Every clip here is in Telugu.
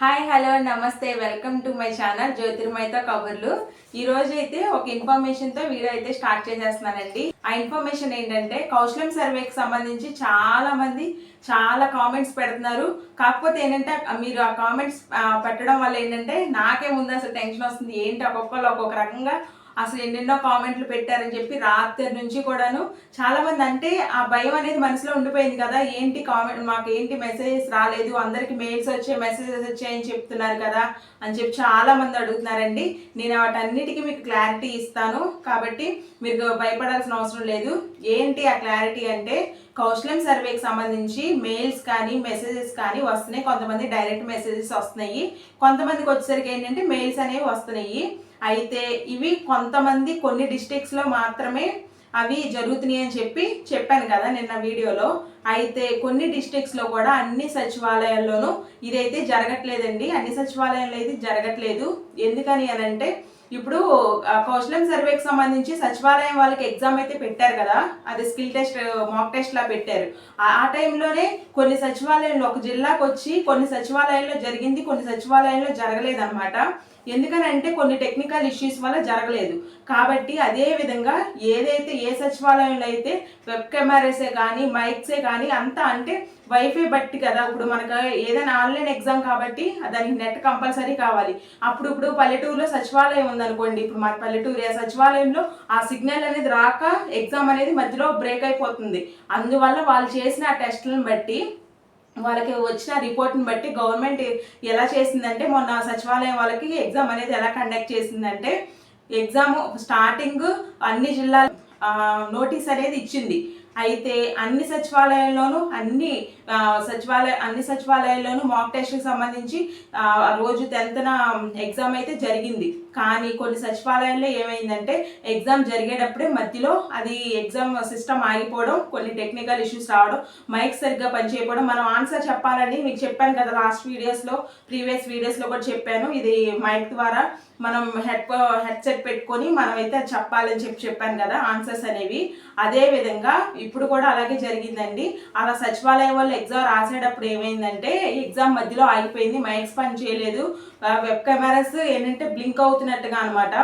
హాయ్ హలో నమస్తే వెల్కమ్ టు మై ఛానల్ జ్యోతిర్మయతో కబుర్లు. ఈ రోజు అయితే ఒక ఇన్ఫర్మేషన్తో వీడియో అయితే స్టార్ట్ చేసేస్తున్నానండి. ఆ ఇన్ఫర్మేషన్ ఏంటంటే కౌశలం సర్వేకి సంబంధించి చాలా మంది చాలా కామెంట్స్ పెడుతున్నారు. కాకపోతే ఏంటంటే మీరు ఆ కామెంట్స్ పెట్టడం వల్ల ఏంటంటే నాకే ముందు అసలు టెన్షన్ వస్తుంది. ఏంటి ఒక్కొక్కరు ఒక్కొక్క రకంగా అసలు ఎన్నెన్నో కామెంట్లు పెట్టారని చెప్పి రాత్రి నుంచి కూడాను చాలా మంది అంటే ఆ భయం అనేది మనసులో ఉండిపోయింది కదా. ఏంటి కామెంట్ మాకు ఏంటి మెసేజెస్ రాలేదు అందరికి మెయిల్స్ వచ్చే మెసేజెస్ వచ్చాయని చెప్తున్నారు కదా అని చెప్పి చాలా మంది అడుగుతున్నారండి. నేను వాటన్నిటికీ మీకు క్లారిటీ ఇస్తాను. కాబట్టి మీరు భయపడాల్సిన అవసరం లేదు. ఏంటి ఆ క్లారిటీ అంటే కౌశలం సర్వేకి సంబంధించి మెయిల్స్ కానీ మెసేజెస్ కానీ వస్తున్నాయి. కొంతమంది డైరెక్ట్ మెసేజెస్ వస్తున్నాయి. కొంతమందికి వచ్చేసరికి ఏంటంటే మెయిల్స్ అనేవి వస్తున్నాయి. అయితే ఇవి కొంతమంది కొన్ని డిస్టిక్స్లో మాత్రమే అవి జరుగుతున్నాయి అని చెప్పి చెప్పాను కదా నిన్న వీడియోలో. అయితే కొన్ని డిస్ట్రిక్ట్స్లో కూడా అన్ని సచివాలయాల్లోనూ ఇదైతే జరగట్లేదండి. అన్ని సచివాలయాల్లో అయితే జరగట్లేదు. ఎందుకని అని అంటే ఇప్పుడు కౌశలం సర్వేకి సంబంధించి సచివాలయం వాళ్ళకి ఎగ్జామ్ అయితే పెట్టారు కదా. అది స్కిల్ టెస్ట్ మాక్ టెస్ట్ లా పెట్టారు. ఆ ఆ టైంలోనే కొన్ని సచివాలయంలో ఒక జిల్లాకు వచ్చి కొన్ని సచివాలయాల్లో జరిగింది కొన్ని సచివాలయాల్లో జరగలేదు అనమాట ఎందుకనంటే కొన్ని టెక్నికల్ ఇష్యూస్ వల్ల జరగలేదు. కాబట్టి అదే విధంగా ఏదైతే ఏ సచివాలయంలో అయితే వెబ్ కెమెరాసే కానీ మైక్సే కానీ అంతా అంటే వైఫై బట్టి కదా. ఇప్పుడు మనకు ఏదైనా ఆన్లైన్ ఎగ్జామ్ కాబట్టి దానికి నెట్ కంపల్సరీ కావాలి. అప్పుడు ఇప్పుడు పల్లెటూరులో సచివాలయం ఉందనుకోండి. ఇప్పుడు మన పల్లెటూరు ఆ సచివాలయంలో ఆ సిగ్నల్ అనేది రాక ఎగ్జామ్ అనేది మధ్యలో బ్రేక్ అయిపోతుంది. అందువల్ల వాళ్ళు చేసిన ఆ టెస్ట్లను బట్టి వాళ్ళకి వచ్చిన రిపోర్ట్ని బట్టి గవర్నమెంట్ ఎలా చేసిందంటే మొన్న సచివాలయం వాళ్ళకి ఎగ్జామ్ అనేది ఎలా కండక్ట్ చేసిందంటే ఎగ్జామ్ స్టార్టింగ్ అన్ని జిల్లాలు నోటీస్ అనేది ఇచ్చింది. అయితే అన్ని సచివాలయాల్లోనూ అన్ని సచివాలయ అన్ని సచివాలయాల్లోనూ మాక్ టెస్ట్కి సంబంధించి ఆ, రోజు టెన్త్న ఎగ్జామ్ అయితే జరిగింది. కానీ కొన్ని సచివాలయాల్లో ఏమైందంటే ఎగ్జామ్ జరిగేటప్పుడే మధ్యలో అది ఎగ్జామ్ సిస్టమ్ ఆగిపోవడం కొన్ని టెక్నికల్ ఇష్యూస్ రావడం మైక్ సరిగ్గా పనిచేయకపోవడం. మనం ఆన్సర్ చెప్పాలని మీకు చెప్పాను కదా లాస్ట్ వీడియోస్లో ప్రీవియస్ వీడియోస్లో కూడా చెప్పాను. ఇది మైక్ ద్వారా మనం హెడ్ హెడ్సెట్ పెట్టుకొని మనం అయితే అది చెప్పాలని చెప్పి చెప్పాను కదా ఆన్సర్స్ అనేవి. అదే విధంగా ఇప్పుడు కూడా అలాగే జరిగిందండి. అలా సచివాలయం వాళ్ళు ఎగ్జామ్ రాసేటప్పుడు ఏమైందంటే ఎగ్జామ్ మధ్యలో ఆగిపోయింది మైక్స్ పని చేయలేదు. వెబ్ కెమెరాస్ ఏంటంటే బ్లింక్ అవుతున్నట్టుగా అనమాట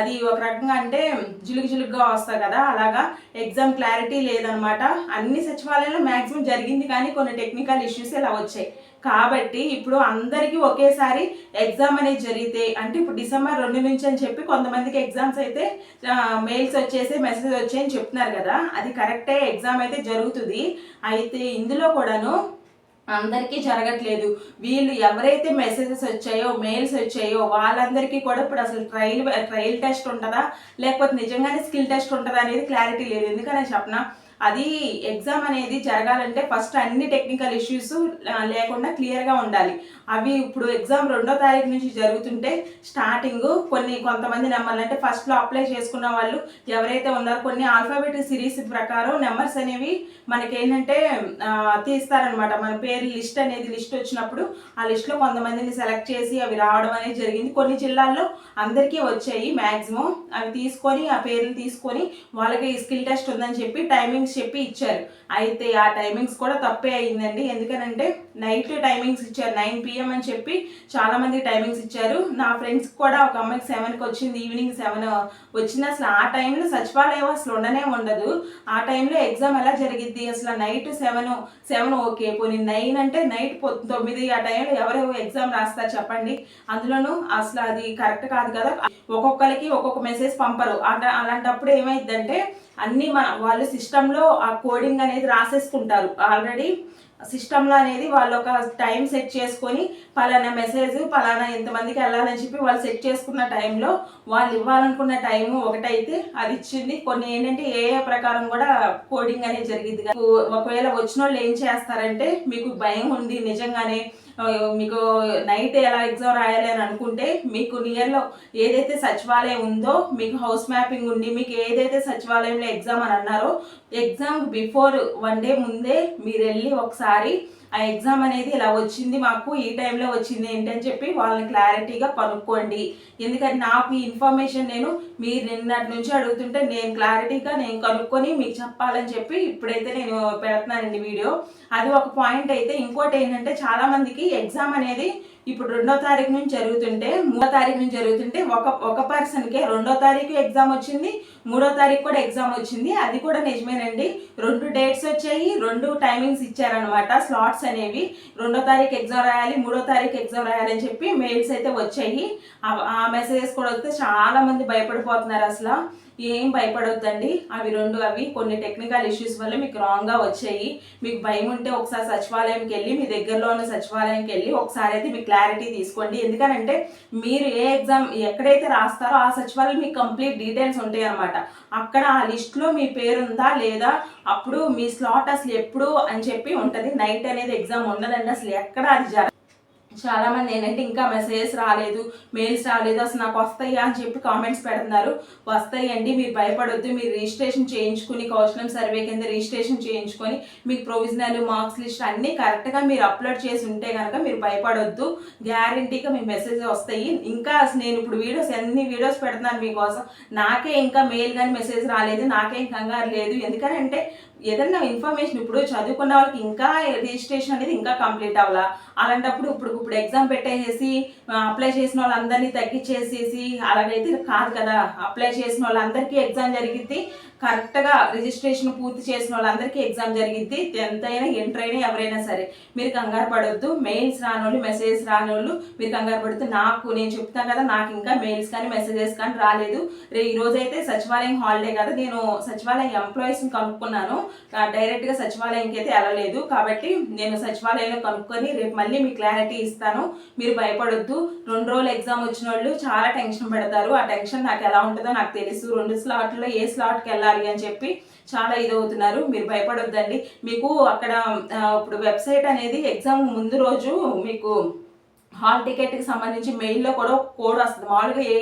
అది ఒక రకంగా అంటే జిలుగు జిలుగుగా వస్తాయి కదా అలాగా ఎగ్జామ్ క్లారిటీ లేదనమాట అన్ని సచివాలయాల్లో మ్యాక్సిమం జరిగింది కానీ కొన్ని టెక్నికల్ ఇష్యూస్ ఇలా వచ్చాయి. కాబట్టి ఇప్పుడు అందరికీ ఒకేసారి ఎగ్జామ్ అనేది జరిగితే అంటే ఇప్పుడు డిసెంబర్ రెండు నుంచి అని చెప్పి కొంతమందికి ఎగ్జామ్స్ అయితే మెయిల్స్ వచ్చేసి మెసేజ్ వచ్చాయని చెప్తున్నారు కదా అది కరెక్టే ఎగ్జామ్ అయితే జరుగుతుంది. అయితే ఇందులో కూడాను అందరికీ జరగట్లేదు. వీళ్ళు ఎవరైతే మెసేజెస్ వచ్చాయో మెయిల్స్ వచ్చాయో వాళ్ళందరికీ కూడా ఇప్పుడు అసలు ట్రయల్ ట్రయల్ టెస్ట్ ఉంటుందా? లేకపోతే నిజంగానే స్కిల్ టెస్ట్ ఉంటుందా అనేది క్లారిటీ లేదు. ఎందుకని చెప్పనా? అది ఎగ్జామ్ అనేది జరగాలంటే ఫస్ట్ అన్ని టెక్నికల్ ఇష్యూస్ లేకుండా క్లియర్గా ఉండాలి. అవి ఇప్పుడు ఎగ్జామ్ రెండో తారీఖు నుంచి జరుగుతుంటే స్టార్టింగ్ కొన్ని కొంతమంది నెంబర్లు అంటే ఫస్ట్లో అప్లై చేసుకున్న వాళ్ళు ఎవరైతే ఉన్నారో కొన్ని ఆల్ఫాబెట్ సిరీస్ ప్రకారం నెంబర్స్ అనేవి మనకి ఏంటంటే తీస్తారనమాట మన పేరు లిస్ట్ అనేది లిస్ట్ వచ్చినప్పుడు ఆ లిస్ట్లో కొంతమందిని సెలెక్ట్ చేసి అవి రావడం అనేది జరిగింది. కొన్ని జిల్లాల్లో అందరికీ వచ్చాయి మ్యాక్సిమం అవి తీసుకొని ఆ పేర్లు తీసుకొని వాళ్ళకి స్కిల్ టెస్ట్ ఉందని చెప్పి టైమింగ్స్ చెప్పి ఇచ్చారు. అయితే ఆ టైమింగ్స్ కూడా తప్పే అయిందండి. ఎందుకనంటే నైట్ టైమింగ్స్ ఇచ్చారు. నైన్ పిఎం అని చెప్పి చాలా మంది టైమింగ్స్ ఇచ్చారు. నా ఫ్రెండ్స్ కూడా ఒక అమ్మాయికి సెవెన్కి వచ్చింది. ఈవినింగ్ సెవెన్ వచ్చింది. అసలు ఆ టైంలో సచివాలయం అసలు ఉండనే ఉండదు. ఆ టైంలో ఎగ్జామ్ ఎలా జరిగిద్ది? అసలు నైట్ సెవెన్ సెవెన్ ఓకే పోనీ నైన్ అంటే నైట్ తొమ్మిది ఆ టైంలో ఎవరెవరు ఎగ్జామ్ రాస్తారు చెప్పండి. అందులోనూ అసలు అది కరెక్ట్ కాదు కదా. ఒక్కొక్కరికి ఒక్కొక్క మెసేజ్ పంపరు. అట అలాంటప్పుడు ఏమైందంటే అన్ని మన వాళ్ళు సిస్టంలో ఆ కోడింగ్ అనేది రాసేసుకుంటారు. ఆల్రెడీ సిస్టంలో అనేది వాళ్ళు ఒక టైం సెట్ చేసుకొని పలానా మెసేజ్ పలానా ఎంతమందికి వెళ్ళాలని చెప్పి వాళ్ళు సెట్ చేసుకున్న టైంలో వాళ్ళు ఇవ్వాలనుకున్న టైం ఒకటైతే అది ఇచ్చింది. కొన్ని ఏంటంటే ఏ ఏ ప్రకారం కూడా కోడింగ్ అనేది జరిగింది ఒకవేళ వచ్చిన వాళ్ళు ఏం చేస్తారంటే మీకు భయం ఉంది నిజంగానే మీకు నైట్ ఎలా ఎగ్జామ్ రాయాలి అని అనుకుంటే మీకు నియర్లో ఏదైతే సచివాలయం ఉందో మీకు హౌస్ మ్యాపింగ్ ఉండి మీకు ఏదైతే సచివాలయంలో ఎగ్జామ్ అని అన్నారో ఎగ్జామ్ బిఫోర్ వన్ డే ముందే మీరు వెళ్ళి ఒకసారి ఆ ఎగ్జామ్ అనేది ఇలా వచ్చింది మాకు ఈ టైంలో వచ్చింది ఏంటని చెప్పి వాళ్ళని క్లారిటీగా కనుక్కోండి. ఎందుకంటే నాకు ఈ ఇన్ఫర్మేషన్ నేను మీరు నిన్నటి నుంచి అడుగుతుంటే నేను క్లారిటీగా నేను కనుక్కొని మీకు చెప్పాలని చెప్పి ఇప్పుడైతే నేను పెడుతున్నానండి వీడియో అది ఒక పాయింట్ అయితే. ఇంకోటి ఏంటంటే చాలా మందికి ఎగ్జామ్ అనేది ఇప్పుడు రెండో తారీఖు నుంచి జరుగుతుంటే మూడో తారీఖు నుంచి జరుగుతుంటే ఒక ఒక పర్సన్కే రెండో తారీఖు ఎగ్జామ్ వచ్చింది మూడో తారీఖు కూడా ఎగ్జామ్ వచ్చింది. అది కూడా నిజమేనండి. రెండు డేట్స్ వచ్చాయి రెండు టైమింగ్స్ ఇచ్చారనమాట స్లాట్స్ అనేవి. రెండో తారీఖు ఎగ్జామ్ రాయాలి మూడో తారీఖు ఎగ్జామ్ రాయాలని చెప్పి మెయిల్స్ అయితే వచ్చాయి. ఆ- మెసేజెస్ కూడా వస్తే చాలా మంది భయపడిపోతున్నారు అసలు. ఏం భయపడొద్దండి. అవి రెండు అవి కొన్ని టెక్నికల్ ఇష్యూస్ వల్ల మీకు రాంగ్గా వచ్చాయి. మీకు భయం ఉంటే ఒకసారి సచివాలయంకి వెళ్ళి మీ దగ్గరలో ఉన్న సచివాలయంకి వెళ్ళి ఒకసారి అయితే మీ క్లారిటీ తీసుకోండి. ఎందుకంటే మీరు ఏ ఎగ్జామ్ ఎక్కడైతే రాస్తారో ఆ సచివాలయం మీకు కంప్లీట్ డీటెయిల్స్ ఉంటాయి అనమాట అక్కడ ఆ లిస్ట్లో మీ పేరు ఉందా లేదా అప్పుడు మీ స్లాట్ అసలు ఎప్పుడు అని చెప్పి ఉంటుంది. నైట్ అనేది ఎగ్జామ్ ఉండదండి అసలు ఎక్కడ అది జరగదు. చాలా మంది ఏంటంటే ఇంకా మెసేజెస్ రాలేదు మెయిల్స్ రాలేదు అసలు నాకు వస్తాయా అని చెప్పి కామెంట్స్ పెడుతున్నారు. వస్తాయండి మీరు భయపడొద్దు మీరు రిజిస్ట్రేషన్ చేయించుకుని కౌశలం సర్వే కింద రిజిస్ట్రేషన్ చేయించుకొని మీకు ప్రొవిజనల్ మార్క్స్ లిస్ట్ అన్నీ కరెక్ట్గా మీరు అప్లోడ్ చేసి ఉంటే కనుక మీరు భయపడొద్దు. గ్యారంటీగా మీ మెసేజ్ వస్తాయి. ఇంకా అసలు నేను ఇప్పుడు వీడియోస్ ఎన్ని వీడియోస్ పెడుతున్నాను మీకోసం? నాకే ఇంకా మెయిల్ కానీ మెసేజ్ రాలేదు నాకే కంగారు లేదు. ఎందుకంటే ఏదైనా ఇన్ఫర్మేషన్ ఇప్పుడు చదువుకున్న వాళ్ళకి ఇంకా రిజిస్ట్రేషన్ అనేది ఇంకా కంప్లీట్ అవ్వాలా? అలాంటప్పుడు ఇప్పుడు ఇప్పుడు ఎగ్జామ్ పెట్టేసేసి అప్లై చేసిన వాళ్ళందరినీ తగ్గించేసేసి అలాగైతే కాదు కదా? అప్లై చేసిన వాళ్ళందరికీ ఎగ్జామ్ జరిగింది కరెక్ట్గా రిజిస్ట్రేషన్ పూర్తి చేసిన వాళ్ళందరికీ ఎగ్జామ్ జరిగిద్ది టెన్త్ అయినా ఇంటర్ అయినా ఎవరైనా సరే మీరు కంగారు పడొద్దు. మెయిల్స్ రానోళ్ళు మెసేజ్ రానోళ్ళు మీరు కంగారు పడుతూ నాకు నేను చెప్తాను కదా నాకు ఇంకా మెయిల్స్ కానీ మెసేజెస్ కానీ రాలేదు. రే ఈ రోజు అయితే సచివాలయం హాలిడే కదా నేను సచివాలయం ఎంప్లాయీస్ని కనుక్కున్నాను. డైరెక్ట్గా సచివాలయంకి అయితే వెళ్ళలేదు. కాబట్టి నేను సచివాలయంలో కనుక్కొని రేపు మళ్ళీ మీకు క్లారిటీ ఇస్తాను. మీరు భయపడొద్దు. రెండు రోజులు ఎగ్జామ్ వచ్చిన వాళ్ళు చాలా టెన్షన్ పెడతారు. ఆ టెన్షన్ నాకు ఎలా ఉంటుందో నాకు తెలుసు. రెండు స్లాట్లో ఏ స్లాట్కి వెళ్ళాలి? అని చెప్పి చాలా ఇదవుతున్నారు. మీరు భయపడొద్దండి. మీకు అక్కడ ఇప్పుడు వెబ్సైట్ అనేది ఎగ్జామ్ ముందు రోజు మీకు హాల్ టికెట్కి సంబంధించి మెయిల్లో కూడా కోడ్ వస్తుంది మామూలుగా ఏ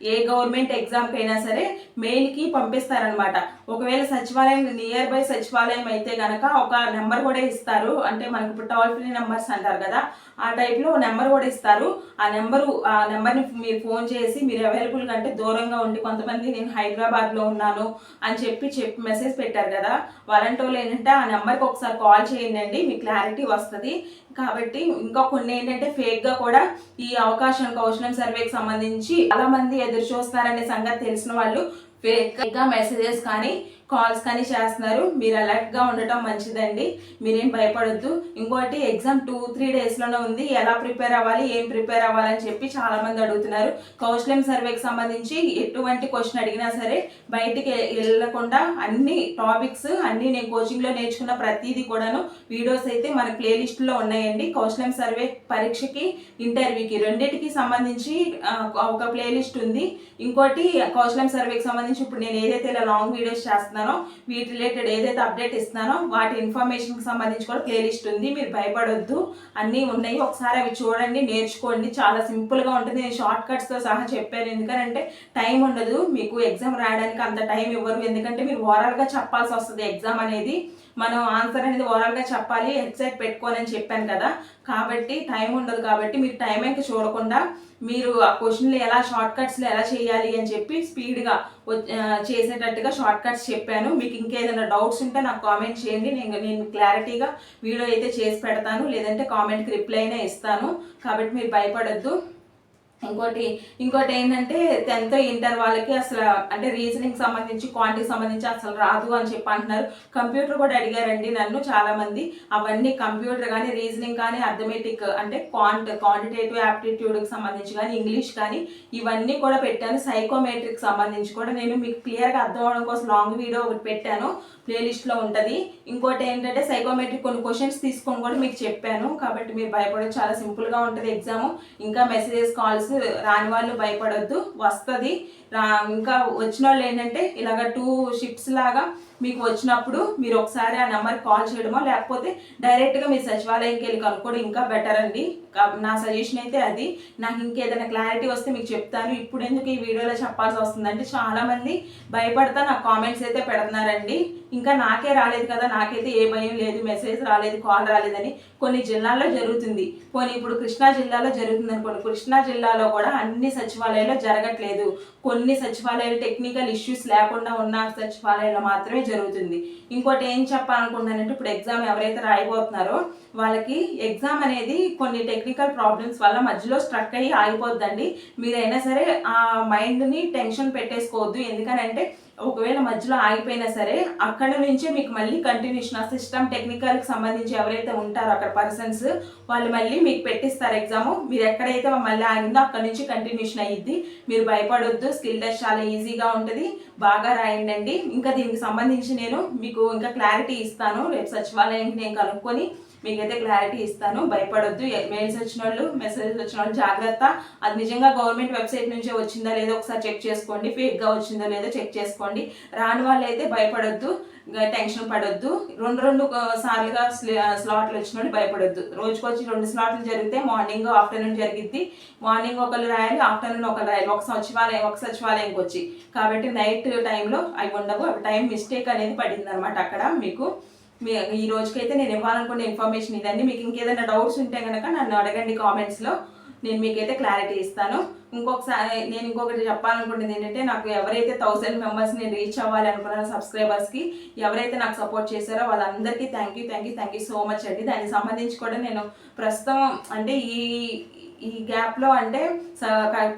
ఏ గవర్నమెంట్ ఎగ్జామ్కి అయినా సరే మెయిల్కి పంపిస్తారనమాట ఒకవేళ సచివాలయం నియర్ బై సచివాలయం అయితే కనుక ఒక నెంబర్ కూడా ఇస్తారు. అంటే మనకి ఇప్పుడు టోల్ ఫ్రీ నెంబర్స్ అంటారు కదా ఆ టైప్లో నెంబర్ కూడా ఇస్తారు. ఆ నెంబరు ఆ నెంబర్ని మీరు ఫోన్ చేసి మీరు అవైలబుల్ కంటే దూరంగా ఉండి కొంతమంది నేను హైదరాబాద్లో ఉన్నాను అని చెప్పి చెప్పి మెసేజ్ పెట్టారు కదా వాలంటీర్లు వాళ్ళు ఏంటంటే ఆ నెంబర్కి ఒకసారి కాల్ చేయండి మీకు క్లారిటీ వస్తుంది. కాబట్టి ఇంకా కొన్ని ఏంటంటే ఫేక్గా కూడా ఈ అవకాశం కౌశలం సర్వేకి సంబంధించి చాలామంది ఎదురు చూస్తారనే సంగతి తెలిసిన వాళ్ళు ఫేక్ మెసేజెస్ కానీ కాల్స్ కానీ చేస్తున్నారు. మీరు అలర్ట్గా ఉండటం మంచిదండి. మీరేం భయపడొద్దు. ఇంకోటి ఎగ్జామ్ టూ త్రీ డేస్లోనే ఉంది. ఎలా ప్రిపేర్ అవ్వాలి? ఏం ప్రిపేర్ అవ్వాలని చెప్పి చాలా మంది అడుగుతున్నారు. కౌశలం సర్వేకి సంబంధించి ఎటువంటి క్వశ్చన్ అడిగినా సరే బయటికి వెళ్ళకుండా అన్ని టాపిక్స్ అన్ని నేను కోచింగ్లో నేర్చుకున్న ప్రతిదీ కూడాను వీడియోస్ అయితే మన ప్లేలిస్ట్లో ఉన్నాయండి. కౌశలం సర్వే పరీక్షకి ఇంటర్వ్యూకి రెండింటికి సంబంధించి ఒక ప్లేలిస్ట్ ఉంది. ఇంకోటి కౌశలం సర్వేకి సంబంధించి ఇప్పుడు నేను ఏదైతే ఇలా లాంగ్ వీడియోస్ చేస్తున్నాను వీటి రిలేటెడ్ ఏదైతే అప్డేట్ ఇస్తున్నానో వాటి ఇన్ఫర్మేషన్కి సంబంధించి కూడా ప్లేలిస్ట్ ఉంది. మీరు భయపడొద్దు. అన్నీ ఉన్నాయి. ఒకసారి అవి చూడండి నేర్చుకోండి. చాలా సింపుల్గా ఉంటుంది. నేను షార్ట్ కట్స్తో సహా చెప్పాను. ఎందుకంటే టైం ఉండదు. మీకు ఎగ్జామ్ రాయడానికి అంత టైం ఇవ్వరు. ఎందుకంటే మీరు ఓవరాల్గా చెప్పాల్సి వస్తుంది ఎగ్జామ్ అనేది. మనం ఆన్సర్ అనేది ఓవరాల్గా చెప్పాలి. హెడ్సెట్ పెట్టుకోనని చెప్పాను కదా. కాబట్టి టైం ఉండదు కాబట్టి మీరు టైం ఇంకా చూడకుండా మీరు ఆ క్వశ్చన్లు ఎలా షార్ట్ కట్స్లో ఎలా చేయాలి అని చెప్పి స్పీడ్గా చేసేటట్టుగా షార్ట్ కట్స్ చెప్పాను. మీకు ఇంకేదైనా డౌట్స్ ఉంటే నాకు కామెంట్ చేయండి. నేను నేను క్లారిటీగా వీడియో అయితే చేసి పెడతాను. లేదంటే కామెంట్కి రిప్లై అయినా ఇస్తాను. కాబట్టి మీరు భయపడొద్దు. ఇంకోటి ఇంకోటి ఏంటంటే టెన్త్ ఇంటర్ వాళ్ళకి అసలు అంటే రీజనింగ్ సంబంధించి క్వాంటికి సంబంధించి అసలు రాదు అని చెప్పి అంటున్నారు. కంప్యూటర్ కూడా అడిగారండి నన్ను చాలామంది. అవన్నీ కంప్యూటర్ కానీ రీజనింగ్ కానీ అర్థమెటిక్ అంటే క్వాంట్ క్వాంటిటేటివ్ యాప్టిట్యూడ్కి సంబంధించి కానీ ఇంగ్లీష్ కానీ ఇవన్నీ కూడా పెట్టాను. సైకోమెట్రిక్ సంబంధించి కూడా నేను మీకు క్లియర్గా అర్థం అవడం కోసం లాంగ్ వీడియో ఒకటి పెట్టాను. ప్లేలిస్ట్లో ఉంటుంది. ఇంకోటి ఏంటంటే సైకోమెట్రిక్ కొన్ని క్వశ్చన్స్ తీసుకొని కూడా మీకు చెప్పాను. కాబట్టి మీరు భయపడదు చాలా సింపుల్గా ఉంటుంది ఎగ్జామ్ ఇంకా మెసేజెస్ కాల్స్ రాని వాళ్ళు భయపడొద్దు వస్తుంది. రా ఇంకా వచ్చిన వాళ్ళు ఏంటంటే ఇలాగ టూ షిఫ్ట్స్ లాగా మీకు వచ్చినప్పుడు మీరు ఒకసారి ఆ నెంబర్ కాల్ చేయడమో లేకపోతే డైరెక్ట్గా మీ సచివాలయంకి వెళ్ళి కనుక్కోవడం ఇంకా బెటర్ అండి. నా సజెషన్ అయితే అది. నాకు ఇంకేదైనా క్లారిటీ వస్తే మీకు చెప్తాను. ఇప్పుడు ఎందుకు ఈ వీడియోలో చెప్పాల్సి వస్తుందంటే చాలామంది భయపడతా నాకు కామెంట్స్ అయితే పెడుతున్నారండి. ఇంకా నాకే రాలేదు కదా నాకైతే ఏ భయం లేదు మెసేజ్ రాలేదు కాల్ రాలేదని కొన్ని జిల్లాల్లో జరుగుతుంది. కొన్ని ఇప్పుడు కృష్ణా జిల్లాలో జరుగుతుంది అనుకోండి. కృష్ణా జిల్లాలో కూడా అన్ని సచివాలయాల్లో జరగట్లేదు. కొన్ని సచివాలయాలు టెక్నికల్ ఇష్యూస్ లేకుండా ఉన్న సచివాలయాల్లో మాత్రమే జరుగుతుంది. ఇంకోటి ఏం చెప్పాలనుకుంటున్నానంటే ఇప్పుడు ఎగ్జామ్ ఎవరైతే రాయబోతున్నారో వాళ్ళకి ఎగ్జామ్ అనేది కొన్ని టెక్నికల్ ప్రాబ్లమ్స్ వల్ల మధ్యలో స్ట్రక్ అయ్యి ఆగిపోద్దండి. మీరైనా సరే ఆ మైండ్ని టెన్షన్ పెట్టేసుకోవద్దు. ఎందుకనంటే ఒకవేళ మధ్యలో ఆగిపోయినా సరే అక్కడ నుంచే మీకు మళ్ళీ కంటిన్యూషన్ ఆ సిస్టమ్ టెక్నికల్కి సంబంధించి ఎవరైతే ఉంటారో అక్కడ పర్సన్స్ వాళ్ళు మళ్ళీ మీకు పెట్టిస్తారు ఎగ్జామ్ మీరు ఎక్కడైతే మళ్ళీ ఆగిందో అక్కడ నుంచి కంటిన్యూషన్ అయ్యిద్ది మీరు భయపడొద్దు. స్కిల్ టెస్ట్ చాలా ఈజీగా ఉంటుంది. బాగా రాయండి ఇంకా దీనికి సంబంధించి నేను మీకు ఇంకా క్లారిటీ ఇస్తాను. రేపు సచివాలయానికి నేను కనుక్కొని మీకైతే క్లారిటీ ఇస్తాను. భయపడొద్దు. మెయిల్స్ వచ్చిన వాళ్ళు మెసేజ్ వచ్చిన వాళ్ళు జాగ్రత్త. అది నిజంగా గవర్నమెంట్ వెబ్సైట్ నుంచే వచ్చిందా లేదో ఒకసారి చెక్ చేసుకోండి. ఫేక్గా వచ్చిందో లేదో చెక్ చేసుకోండి. రాని వాళ్ళు అయితే భయపడొద్దు టెన్షన్ పడొద్దు. రెండు రెండు సార్లుగా స్లాట్లు వచ్చిన వాళ్ళు భయపడొద్దు. రోజుకొచ్చి రెండు స్లాట్లు జరిగితే మార్నింగ్ ఆఫ్టర్నూన్ జరిగిద్ది. మార్నింగ్ ఒకరు రాయాలి ఆఫ్టర్నూన్ ఒకరు రాయాలి. ఒక సచివాలయం ఒక సచివాలయంకి వచ్చి. కాబట్టి నైట్ టైంలో అవి ఉండవు. అవి టైం మిస్టేక్ అనేది పడింది అనమాట అక్కడ మీకు. మీ ఈ రోజుకైతే నేను ఇవ్వాలనుకున్న ఇన్ఫర్మేషన్ ఇదండి. మీకు ఇంకేదైనా డౌట్స్ ఉంటే కనుక నన్ను అడగండి కామెంట్స్లో నేను మీకైతే క్లారిటీ ఇస్తాను. ఇంకొకసారి నేను ఇంకొకటి చెప్పాలనుకుంటుంది ఏంటంటే నాకు ఎవరైతే థౌసండ్ మెంబర్స్ నేను రీచ్ అవ్వాలి అనుకున్న సబ్స్క్రైబర్స్కి ఎవరైతే నాకు సపోర్ట్ చేశారో వాళ్ళందరికీ thank you thank you thank you so much అండి. దానికి సంబంధించి కూడా నేను ప్రస్తుతం అంటే ఈ ఈ గ్యాప్లో అంటే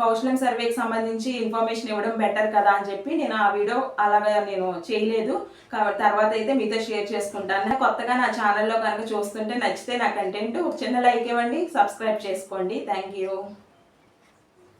కౌశలం సర్వేకి సంబంధించి ఇన్ఫర్మేషన్ ఇవ్వడం బెటర్ కదా అని చెప్పి నేను ఆ వీడియో అలాగా నేను చేయలేదు. కాబట్టి తర్వాత అయితే మీతో షేర్ చేసుకుంటాను. కొత్తగా నా ఛానల్లో కనుక చూస్తుంటే నచ్చితే నా కంటెంట్ ఒక చిన్న లైక్ ఇవ్వండి సబ్స్క్రైబ్ చేసుకోండి. Thank you